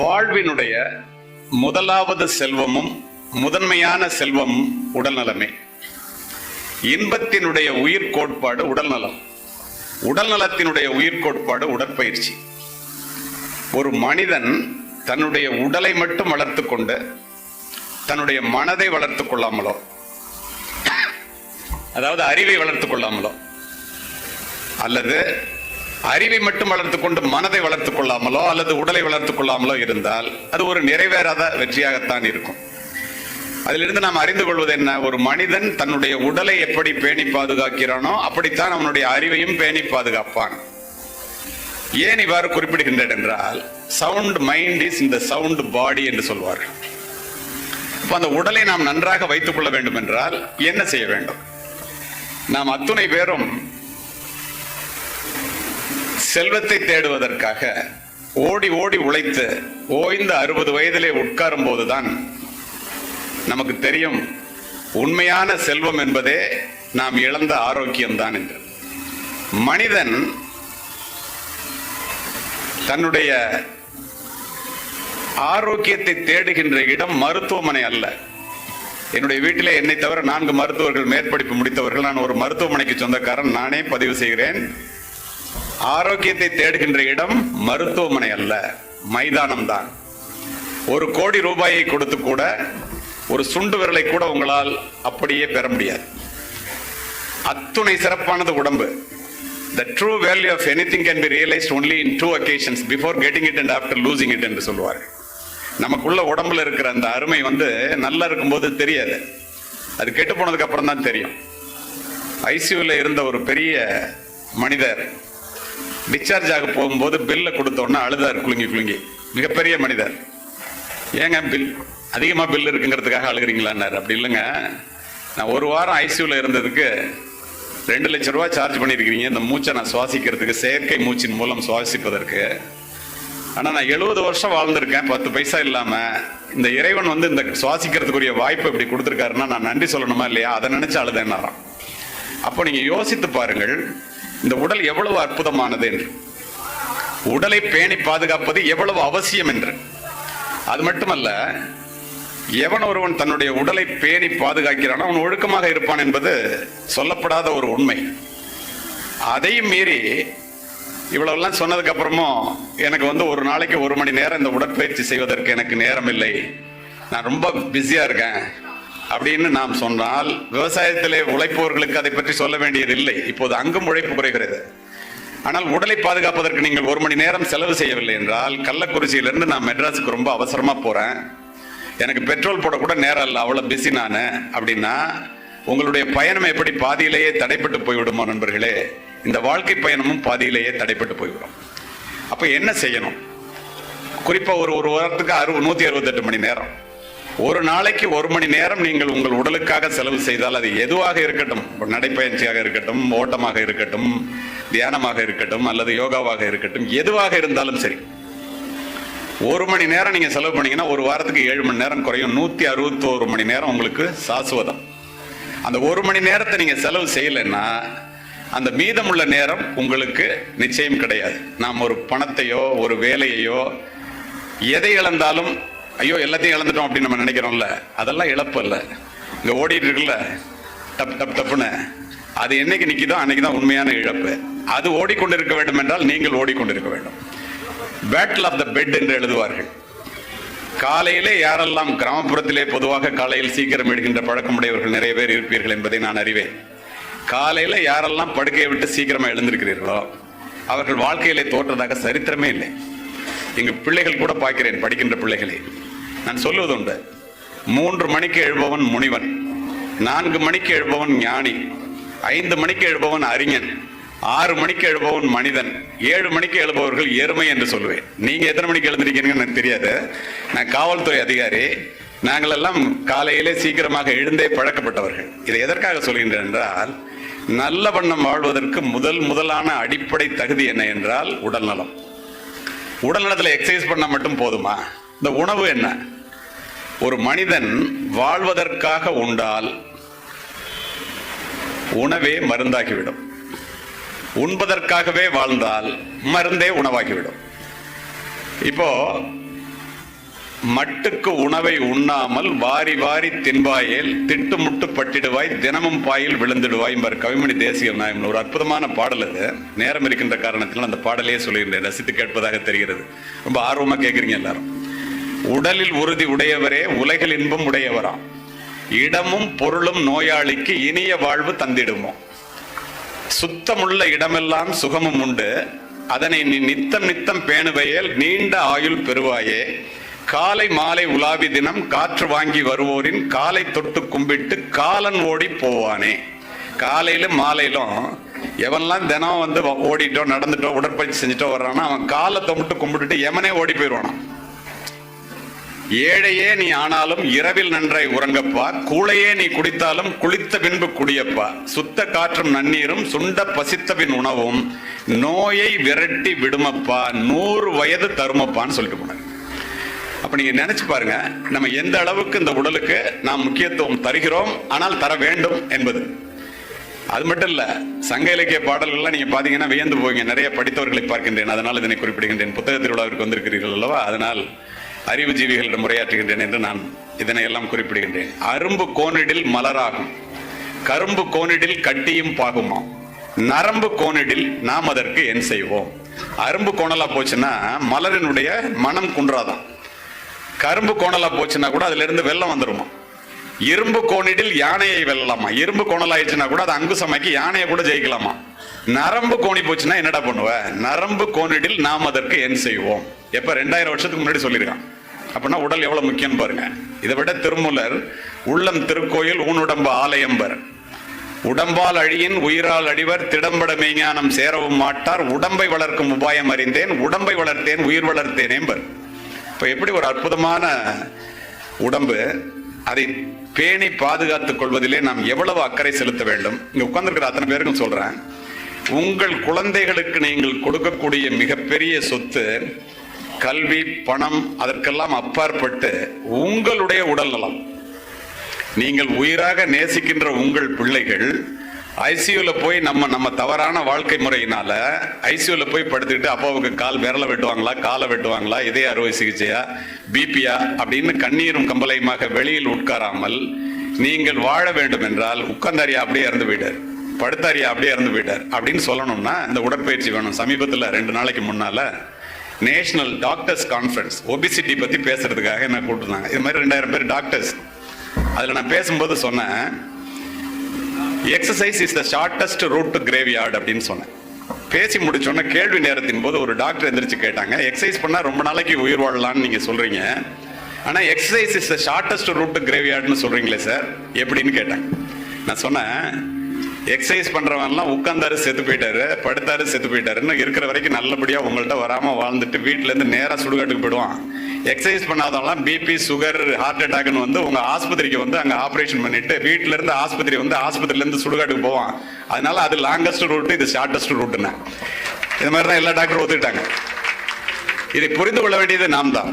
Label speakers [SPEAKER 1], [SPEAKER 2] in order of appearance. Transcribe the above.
[SPEAKER 1] வாழ்வினுடைய முதலாவது செல்வமும் முதன்மையான செல்வமும் உடல்நலமே. இன்பத்தினுடைய உயிர் கோட்பாடு உடல்நலம். உடல்நலத்தினுடைய உயிர் கோட்பாடு உடற்பயிற்சி. ஒரு மனிதன் தன்னுடைய உடலை மட்டும் வளர்த்து கொண்டு தன்னுடைய மனதை வளர்த்துக் கொள்ளாமலோ அதாவது அறிவை வளர்த்துக் கொள்ளாமலோ அல்லது அறிவை மட்டும் வளர்த்துக் கொண்டு மனதை வளர்த்துக் கொள்ளாமலோ அல்லது உடலை வளர்த்துக் கொள்ளாமலோ இருந்தால் அது ஒரு நிறைவேறாத வெற்றியாகத்தான் இருக்கும். அதிலிருந்து நாம் அறிந்து கொள்வது என்ன? ஒரு மனிதன் தன்னுடைய உடலை எப்படி பேணி பாதுகாக்கிறானோ அப்படித்தான் அவனுடைய அறிவையும் பேணி பாதுகாப்பான். ஏன் இவ்வாறு குறிப்பிடுகின்றேன் என்றால் சவுண்ட் மைண்ட் இஸ் இந்த சவுண்ட் பாடி என்று சொல்வார்கள். இப்போ அந்த உடலை நாம் நன்றாக வைத்துக் கொள்ள வேண்டும் என்றால் என்ன செய்ய வேண்டும்? நாம் அத்துணை பேரும் செல்வத்தை தேடுவதற்காக ஓடி ஓடி உழைத்து ஓய்ந்த அறுபது வயதிலே உட்காரும் போதுதான் நமக்கு தெரியும் உண்மையான செல்வம் என்பதே நாம் இழந்த ஆரோக்கியம்தான் என்று. மனிதன் தன்னுடைய ஆரோக்கியத்தை தேடுகின்ற இடம் மருத்துவமனை அல்ல. என்னுடைய வீட்டிலே என்னை தவிர நான்கு மருத்துவர்கள் மேற்படிப்பு முடித்தவர்கள். நான் ஒரு மருத்துவமனைக்கு சொந்தக்காரன். நானே பதிவு செய்கிறேன். ஆரோக்கியத்தை தேடுகின்ற இடம் மருத்துவமனை அல்ல மைதானம் தான் ஒரு கோடி ரூபாயை கொடுத்து கூட ஒரு சுண்டு விரலை கூட உங்களால் அப்படியே பெற முடியாது. அத்துணை சிறப்பானது உடம்பு. The true value of anything can be realised only in two occasions before getting it and after losing it என்று சொல்லுவார் நமக்குள்ள உடம்புல இருக்கிற அந்த அருமை வந்து நல்லா இருக்கும்போது தெரியாது. அது கெட்டு போனதுக்கு அப்புறம் தான் தெரியும் ஐசியூவில் இருந்த ஒரு பெரிய மனிதர் டிஸ்சார்ஜ் ஆக போகும்போது பில்லை கொடுத்தோன்னே அழுதார் குலுங்கி குலுங்கி. மிகப்பெரிய மனிதர். ஏங்க பில் அதிகமாக பில் இருக்குங்கிறதுக்காக அழுகிறீங்களான்னாரு. அப்படி இல்லைங்க. நான் ஒரு வாரம் ஐசியூவில் இருந்ததுக்கு ரெண்டு லட்ச ரூபா சார்ஜ் பண்ணியிருக்கிறீங்க. இந்த மூச்சை நான் சுவாசிக்கிறதுக்கு செயற்கை மூச்சின் மூலம் சுவாசிப்பதற்கு. ஆனால் நான் எழுபது வருஷம் வாழ்ந்திருக்கேன். பத்து பைசா இல்லாமல் இந்த இறைவன் வந்து இந்த சுவாசிக்கிறதுக்குரிய வாய்ப்பு இப்படி கொடுத்துருக்காருன்னா நான் நன்றி சொல்லணுமா இல்லையா? அதை நினச்சி அழுதேன்னாராம். அப்போ நீங்கள் யோசித்து பாருங்கள். இந்த உடல் எவ்வளவு அற்புதமானது என்று உடலை பேணி பாதுகாப்பது எவ்வளவு அவசியம் என்று. அது மட்டுமல்ல எவன் ஒருவன் தன்னுடைய உடலை பேணி பாதுகாக்கிறானோ அவன் ஒழுக்கமாக இருப்பான் என்பது சொல்லப்படாத ஒரு உண்மை. அதையும் மீறி இவ்வளவெல்லாம் சொன்னதுக்கு அப்புறமும் எனக்கு வந்து ஒரு நாளைக்கு ஒரு மணி நேரம் இந்த உடற்பயிற்சி செய்வதற்கு எனக்கு நேரம் இல்லை நான் ரொம்ப பிஸியா இருக்கேன். அப்படின்னு நாம் சொன்னால் விவசாயத்திலே உழைப்பவர்களுக்கு அதை பற்றி சொல்ல வேண்டியதில்லை இப்போது அங்கும் உழைப்பு குறைகிறது. ஆனால் உடலை பாதுகாப்பதற்கு நீங்கள் ஒரு மணி நேரம் செலவு செய்யவில்லை என்றால் கள்ளக்குறிச்சியிலிருந்து நான் மெட்ராஸுக்கு ரொம்ப அவசரமா போறேன். எனக்கு பெட்ரோல் போட கூட நேரம் இல்லை அவ்வளோ பிஸி நான். அப்படின்னா உங்களுடைய பயணம் எப்படி பாதியிலேயே தடைப்பட்டு போய்விடுமோ நண்பர்களே? இந்த வாழ்க்கை பயணமும் பாதியிலேயே தடைப்பட்டு போய்விடும். அப்போ என்ன செய்யணும்? குறிப்பா ஒரு ஒரு வாரத்துக்கு அறுபது நூத்தி அறுபத்தெட்டு மணி நேரம். ஒரு நாளைக்கு ஒரு மணி நேரம் நீங்கள் உங்கள் உடலுக்காக செலவு செய்தால் அது எதுவாக இருக்கட்டும்? ஒரு நடைப்பயிற்சியாக இருக்கட்டும் ஓட்டமாக இருக்கட்டும் தியானமாக இருக்கட்டும் அல்லது யோகாவாக இருக்கட்டும் எதுவாக இருந்தாலும் சரி. ஒரு மணி நேரம் நீங்க செலவு பண்ணீங்கன்னா ஒரு வாரத்துக்கு ஏழு மணி நேரம் குறையும். நூத்தி அறுபத்தோரு மணி நேரம் உங்களுக்கு சாசுவதம் அந்த ஒரு மணி நேரத்தை நீங்க செலவு செய்யலைன்னா அந்த மீதமுள்ள நேரம் உங்களுக்கு நிச்சயம் கிடையாது. நாம் ஒரு பணத்தையோ ஒரு வேலையையோ எதை இழந்தாலும் ஐயோ எல்லாத்தையும் இழந்துட்டோம் அப்படின்னு நம்ம நினைக்கிறோம்ல. அதெல்லாம் இழப்பு இல்லை. இங்கே ஓடிட்டு இருக்குல்ல. டப் டப் டப்புன்னு. அது என்னைக்கு நிற்கிதோ அன்னைக்கு தான் உண்மையான இழப்பு. அது ஓடிக்கொண்டிருக்க வேண்டும் என்றால் நீங்கள் ஓடிக்கொண்டிருக்க வேண்டும். பேட்டில் ஆஃப் த பெட் என்று எழுதுவார்கள். காலையிலே யாரெல்லாம் கிராமப்புறத்திலே பொதுவாக காலையில் சீக்கிரம் எடுக்கின்ற பழக்கமுடையவர்கள் நிறைய பேர் இருப்பீர்கள் என்பதை நான் அறிவேன். காலையில யாரெல்லாம் படுக்கையை விட்டு சீக்கிரமா எழுந்திருக்கிறீர்களோ அவர்கள் வாழ்க்கையிலே தோற்றதாக சரித்திரமே இல்லை. எங்க பிள்ளைகள் கூட பார்க்கிறேன் படிக்கின்ற பிள்ளைகளை. நான் சொல்லுவது உண்டு. மூன்று மணிக்கு எழுபவன் முனிவன் நான்கு மணிக்கு எழுபவன் ஞானி ஐந்து மணிக்கு எழுபவன் அறிஞன் ஆறு மணிக்கு எழுபவன் மனிதன் ஏழு மணிக்கு எழுபவர்கள் எருமை என்று சொல்லுவேன். நீங்க எத்தனை மணிக்கு எழுந்திருக்கீங்கன்னு எனக்கு தெரியாது. நான் காவல்துறை அதிகாரி. நாங்களெல்லாம் காலையிலே சீக்கிரமாக எழுந்தே பழக்கப்பட்டவர்கள். இதை எதற்காக சொல்கின்றேன் என்றால் நல்ல வண்ணம் வாழ்வதற்கு முதல் முதலான அடிப்படை தகுதி என்ன என்றால் உடல் நலம் எக்ஸசைஸ் பண்ணால் மட்டும் போதுமா? இந்த உணவு என்ன? ஒரு மனிதன் வாழ்வதற்காக உண்டால் உணவே மருந்தாகிவிடும். உண்பதற்காகவே வாழ்ந்தால் மருந்தே உணவாகிவிடும். இப்போ மட்டுக்கு உணவை உண்ணாமல் வாரி வாரி தின்பாயேல் திட்டுமுட்டு பட்டிடுவாய் தினமும் பாயில் விழுந்துடுவாய் என்பார் கவிமணி தேசிய நாயகன். ஒரு அற்புதமான பாடல் அது. நேரம் இருக்கின்ற காரணத்தினால் அந்த பாடலையே சொல்லியிருந்தேன். ரசித்து கேட்பதாக தெரிகிறது. ரொம்ப ஆர்வமாக கேட்குறீங்க எல்லாரும். உடலில் உறுதி உடையவரே உலகில் இன்பம் உடையவராம் இடமும் பொருளும் நோயாளிக்கு இனிய வாழ்வு தந்திடுமோ. சுத்தமுள்ள இடமெல்லாம் சுகமும் உண்டு. அதனை நீ நித்தம் நித்தம் பேணுவையேல் நீண்ட ஆயுள் பெறுவாயே. காலை மாலை உலாவி தினம் காற்று வாங்கி வருவோரின் காலை தொட்டு கும்பிட்டு காலன் ஓடி போவானே. காலையிலும் மாலையிலும் எவன்லாம் தினம் வந்து ஓடிட்டோ நடந்துட்டோ உடற்பயிற்சி செஞ்சுட்டோ வர்றான்னா அவன் காலை தொம்பிட்டு கும்பிட்டுட்டு எவனே ஓடி போயிடுவானான் ஏழையே நீ ஆனாலும் இரவில் நன்றாய் உறங்கப்பா. கூளையே நீ குடித்தாலும் குளித்த பின்பு குடியப்பா. சுத்த காற்றும் நன்னீரும் சுண்ட பசித்த பின் உணவும் நோயை விரட்டி விடுமப்பா. நூறு வயது தருமப்பான்னு சொல்லிட்டு போனாங்க அப்ப நீங்க நினைச்சு பாருங்க நம்ம எந்த அளவுக்கு இந்த உடலுக்கு நாம் முக்கியத்துவம் தருகிறோம் ஆனால் தர வேண்டும் என்பது. அது மட்டும் இல்ல சங்க இலக்கிய பாடல்கள்லாம் நீங்க பாத்தீங்கன்னா வியந்து போவீங்க. நிறைய படித்தவர்களை பார்க்கின்றேன் அதனால் இதனை குறிப்பிடுகின்றேன். புத்தக திருவிழாவிற்கு வந்திருக்கிறீர்கள் அல்லவா? அதனால் அறிவுஜீவிகளிடம் உரையாற்றுகின்றேன் என்று நான் இதனை எல்லாம் குறிப்பிடுகின்றேன். அரும்பு கோணிடில் மலராகும். கரும்பு கோணிடில் கட்டியும் பாகுமாம். நரம்பு கோணிடில் நாம் அதற்கு என் செய்வோம். அரும்பு கோணலா போச்சுன்னா மலரினுடைய மனம் குன்றாதான். கரும்பு கோணலா போச்சுன்னா கூட அதுல இருந்து வெள்ளம் வந்துருமா? இரும்பு கோணிடில் யானையை வெல்லலாமா? இரும்பு கோணலாயிடுச்சுன்னா கூட அது அங்குசமாக்கி யானையை கூட ஜெயிக்கலாமா? நரம்பு கோணி போச்சுன்னா என்னடா பண்ணுவ? நரம்பு கோணிடில் நாம் அதற்கு என் செய்வோம்? எப்ப ரெண்டாயிரம் வருஷத்துக்கு முன்னாடி சொல்லியிருக்கான். அப்படின்னா உடல் எவ்வளவு முக்கியம் பாருங்க. இதை விட திருமூலர் உள்ளம் திருக்கோயில் ஊனுடம்பு ஆலயம்பர் உடம்பால் அழியின் உயிரால் அடிவர் திடம்பட மெய்ஞானம் சேரவும் மாட்டார். உடம்பை வளர்க்கும் உபாயம் அறிந்தேன். உடம்பை வளர்த்தேன் உயிர் வளர்த்தேன் என்பர் இப்ப எப்படி ஒரு அற்புதமான உடம்பு அதை பேணி பாதுகாத்துக் கொள்வதிலே நாம் எவ்வளவு அக்கறை செலுத்த வேண்டும்? இங்க உட்கார்ந்திருக்கிற அத்தனை பேருக்கும் சொல்றேன். உங்கள் குழந்தைகளுக்கு நீங்கள் கொடுக்கக்கூடிய மிகப்பெரிய சொத்து கல்வி பணம் அதற்கெல்லாம் அப்பாற்பட்டு உங்களுடைய உடல் நலம். நீங்கள் உயிராக நேசிக்கின்ற உங்கள் பிள்ளைகள் ஐசியூவில் போய் நம்ம நம்ம தவறான வாழ்க்கை முறையினால ஐசியூவில் போய் படுத்துக்கிட்டு அப்பாவுக்கு கால் விரலை வெட்டுவாங்களா காலை வெட்டுவாங்களா இதய அறுவை சிகிச்சையா பிபியா அப்படின்னு கண்ணீரும் கம்பளையுமாக வெளியில் உட்காராமல் நீங்கள் வாழ வேண்டும் என்றால் உட்கார்ந்தாரியா அப்படியே இறந்து போயிட்டார். படுத்தாரியா? அப்படியே இறந்து போயிட்டார். அப்படின்னு சொல்லணும்னா இந்த உடற்பயிற்சி வேணும். சமீபத்தில் ரெண்டு நாளைக்கு முன்னால நேஷனல் டாக்டர்ஸ் கான்ஃபரன்ஸ் ஒபிசிட்டி பத்தி பேசுறதுக்காக என்ன கூப்பிட்டுருந்தாங்க. இது மாதிரி ரெண்டாயிரம் பேர் டாக்டர்ஸ். அதில் நான் பேசும்போது சொன்னேன் exercise is the shortest route to graveyard அப்படின்னு சொன்னேன். பேசி முடிச்சோன்னே கேள்வி நேரத்தின் போது ஒரு டாக்டர் எந்திரிச்சு கேட்டாங்க எக்ஸசைஸ் பண்ணால் ரொம்ப நாளைக்கு உயிர் வாழலாம்னு நீங்கள் சொல்கிறீங்க ஆனால் exercise is the shortest route to கிரேவியார்டுன்னு சொல்கிறீங்களே சார் எப்படின்னு கேட்டாங்க நான் சொன்னேன் எக்ஸசைஸ் பண்றவன்லாம் உட்கார்ந்தாரு செத்து போயிட்டாரு படுத்தாரு செத்து போயிட்டாருன்னு இருக்கிற வரைக்கும் நல்லபடியா உங்கள்ட்ட வராம வாழ்ந்துட்டு வீட்டுல இருந்து நேரா சுடுகாட்டுக்கு போயிடுவான். எக்ஸசைஸ் பண்ணாதவங்களாம் பிபி சுகர் ஹார்ட் அட்டாக்னு வந்து உங்க ஆஸ்பத்திரிக்கு வந்து அங்க ஆபரேஷன் பண்ணிட்டு வீட்டுல இருந்து ஆஸ்பத்திரி வந்து ஆஸ்பத்திரிலேருந்து சுடுகாட்டுக்கு போவான். அதனால அது லாங்கஸ்ட் ரூட் இது ஷார்டஸ்ட் ரூட்டுன்னு இது மாதிரி தான் எல்லா டாக்டரும் ஒத்துக்கிட்டாங்க. இதை புரிந்து கொள்ள வேண்டியது நாம் தான்